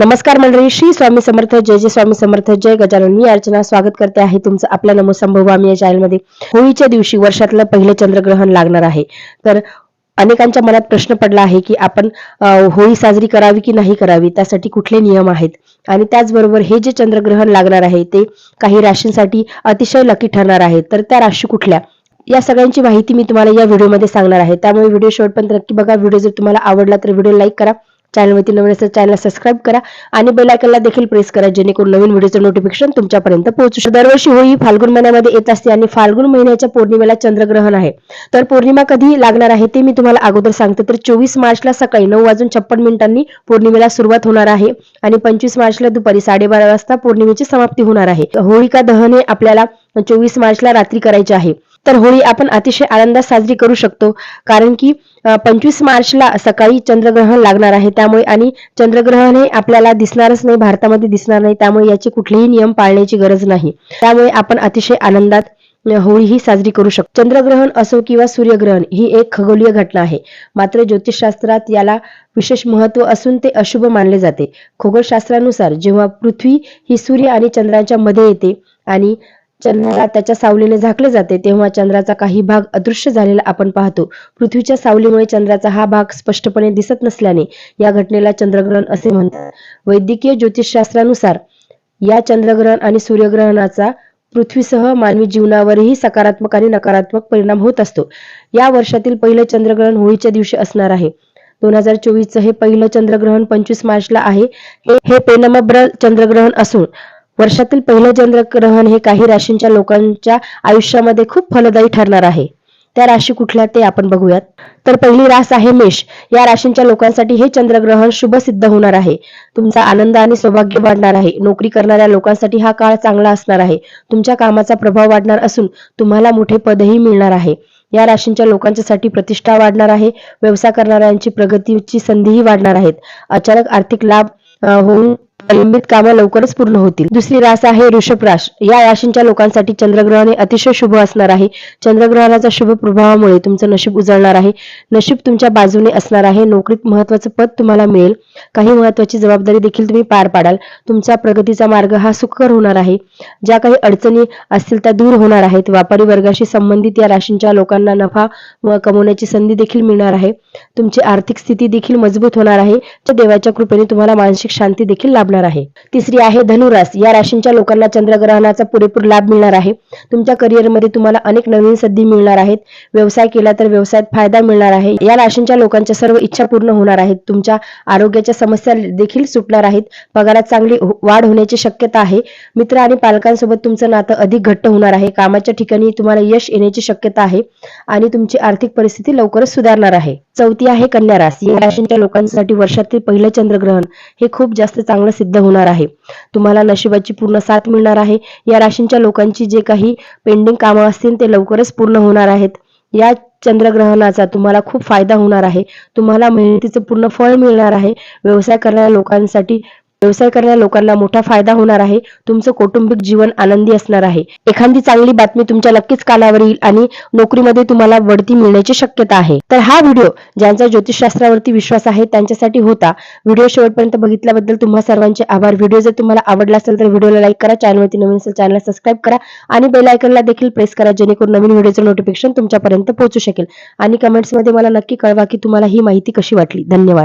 नमस्कार मंडळी श्री स्वामी समर्थ जय जय स्वामी समर्थ जय गजानन. मी अर्चना स्वागत करते आहे तुमचं आपल्या नमो संभव आम्ही या चॅनलमध्ये होळीच्या दिवशी वर्षातलं पहिलं चंद्रग्रहण लागणार आहे. तर अनेकांच्या मनात प्रश्न पडला आहे की आपण होळी साजरी करावी की नाही करावी? त्यासाठी कुठले नियम आहेत? आणि त्याचबरोबर हे जे चंद्रग्रहण लागणार आहे ते काही राशींसाठी अतिशय लकी ठरणार आहे. तर त्या राशी कुठल्या? या सगळ्यांची माहिती मी तुम्हाला या व्हिडिओमध्ये सांगणार आहे. त्यामुळे व्हिडिओ शेवटपर्यंत नक्की बघा. व्हिडिओ जर तुम्हाला आवडला तर व्हिडिओ लाईक करा. चॅनलवरती नवीन असेल चॅनल सबस्क्राईब करा आणि बेल आयकनला देखील प्रेस करा जेणेकरून नवीन व्हिडिओचं नोटिफिकेशन तुमच्यापर्यंत पोहोचू शकतो. दरवर्षी होळी फाल्गुन महिन्यामध्ये येत असते आणि फाल्गुन महिन्याच्या पौर्णिमेला चंद्रग्रहण आहे. तर पौर्णिमा कधी लागणार आहे ते मी तुम्हाला अगोदर सांगते. तर चोवीस मार्चला सकाळी नऊ वाजून छप्पन मिनिटांनी पौर्णिमेला सुरुवात होणार आहे आणि पंचवीस मार्चला दुपारी साडेबारा वाजता पौर्णिमेची समाप्ती होणार आहे. होळिका दहन हे आपल्याला चोवीस मार्चला रात्री करायचे आहे. तर होळी आपण अतिशय आनंदात साजरी करू शकतो. कारण की पंचवीस मार्चला सकाळी चंद्रग्रहण लागणार आहे. त्यामुळे आणि चंद्रग्रहण हे आपल्याला दिसणारच नाही भारतामध्ये दिसणार नाही. त्यामुळे याचे कुठलेही नियम पाळण्याची गरज नाही. त्यामुळे आपण अतिशय आनंदात होळी ही साजरी करू शकतो. चंद्रग्रहण असो किंवा सूर्यग्रहण ही एक खगोलीय घटना आहे. मात्र ज्योतिषशास्त्रात याला विशेष महत्त्व असून ते अशुभ मानले जाते. खगोलशास्त्रानुसार जेव्हा पृथ्वी ही सूर्य आणि चंद्राच्या मध्ये येते आणि चंद्राला त्याच्या सावलीने झाकले जाते तेव्हा चंद्राचा काही भाग अदृश्य झालेला आपण पाहतो. पृथ्वीच्या सावलीमुळे चंद्राचा हा भाग स्पष्टपणे दिसत नसल्याने या घटनेला चंद्रग्रहण असे म्हणतात. वैद्यकीय ज्योतिषशास्त्रानुसार या चंद्रग्रहण आणि सूर्यग्रहणाचा पृथ्वीसह मानवी जीवनावरही सकारात्मक आणि नकारात्मक परिणाम होत असतो. या वर्षातील पहिलं चंद्रग्रहण होळीच्या दिवशी असणार आहे. दोन हजार चोवीसचं हे पहिलं चंद्रग्रहण पंचवीस मार्चला आहे. हे हे पेनमब्र चंद्रग्रहण असून वर्षातील पहिलं चंद्रग्रहण हे काही राशींच्या लोकांच्या आयुष्यामध्ये खूप फलदायी ठरणार आहे. त्या राशी कुठल्या ते आपण बघूयात. तर पहिली रास आहे मेष. या राशींच्या लोकांसाठी हे चंद्रग्रहण शुभ सिद्ध होणार आहे. तुमचा आनंद आणि सौभाग्य वाढणार आहे. नोकरी करणाऱ्या लोकांसाठी हा काळ चांगला असणार आहे. तुमच्या कामाचा प्रभाव वाढणार असून तुम्हाला मोठे पदही मिळणार आहे. या राशींच्या लोकांच्यासाठी प्रतिष्ठा वाढणार आहे. व्यवसाय करणाऱ्यांची प्रगतीची संधीही वाढणार आहेत. अचानक आर्थिक लाभ होऊन प्रलंबित कामं लवकरच पूर्ण होतील. दुसरी रास आहे ऋषभ राश या राशींच्या लोकांसाठी चंद्रग्रहण हे अतिशय शुभ असणार आहे. चंद्रग्रहणाचा शुभ प्रभावामुळे तुमचं नशीब उजळणार आहे. नशीब तुमच्या बाजूने असणार आहे. नोकरीत महत्वाचं पद तुम्हाला मिळेल. काही महत्वाची जबाबदारी देखील तुम्ही पार पाडाल. तुमचा प्रगतीचा मार्ग हा सुखकर होणार आहे. ज्या काही अडचणी असतील त्या दूर होणार आहेत. व्यापारी वर्गाशी संबंधित या राशींच्या लोकांना नफा व कमवण्याची संधी देखील मिळणार आहे. तुमची आर्थिक स्थिती देखील मजबूत होणार आहे. देवाच्या कृपेने तुम्हाला मानसिक शांती देखील लाभणार आहे. तिसरी आहे धनुरास. या राशींच्या लोकांना चंद्रग्रहणाचा पुरेपूर लाभ मिळणार आहे. तुमच्या करिअरमध्ये तुम्हाला अनेक नवीन संधी मिळणार आहेत. व्यवसाय केला तर व्यवसायात फायदा मिळणार आहे. या राशींच्या लोकांच्या सर्व इच्छा पूर्ण होणार आहेत. तुमच्या आरोग्याच्या समस्या देखील सुटणार आहेत. पगारात चांगली हो, वाढ होण्याची शक्यता आहे. मित्र आणि पालकांसोबत तुमचं नातं अधिक घट्ट होणार आहे. कामाच्या ठिकाणी तुम्हाला यश येण्याची शक्यता आहे आणि तुमची आर्थिक परिस्थिती लवकरच सुधारणार आहे. चौथी आहे कन्या रास या राशींच्या लोकांसाठी वर्षातील पहिलं चंद्रग्रहण हे खूप जास्त चांगलं सिद्ध होणार आहे. तुम्हाला नशिबाची पूर्ण साथ मिळणार आहे. या राशींच्या लोकांची जे काही पेंडिंग कामं असतील ते लवकरच पूर्ण होणार आहेत. या चंद्रग्रहणाचा तुम्हाला खूप फायदा होणार आहे. तुम्हाला मेहनतीचं पूर्ण फळ मिळणार आहे. व्यवसाय करणाऱ्या लोकांसाठी व्यवसाय करणाऱ्या लोकांना मोठा फायदा होणार आहे. तुमचं कौटुंबिक जीवन आनंदी असणार आहे. एखादी चांगली बातमी तुमच्या नक्कीच कानावर येईल आणि नोकरीमध्ये तुम्हाला बढती मिळण्याची शक्यता आहे. तर हा व्हिडिओ ज्यांचा ज्योतिषशास्त्रावरती विश्वास आहे त्यांच्यासाठी होता. व्हिडिओ शेवटपर्यंत बघितल्याबद्दल तुम्हा सर्वांचे आभार. व्हिडिओ जर तुम्हाला आवडला असेल तर व्हिडिओला लाईक करा चॅनलवरती नवीन असेल चॅनलला सबस्क्राईब करा आणि बेल आयकनला देखील प्रेस करा जेणेकरून नवीन व्हिडिओचं नोटिफिकेशन तुमच्यापर्यंत पोहोचू शकेल. आणि कमेंट्समध्ये मला नक्की कळवा की तुम्हाला ही माहिती कशी वाटली. धन्यवाद.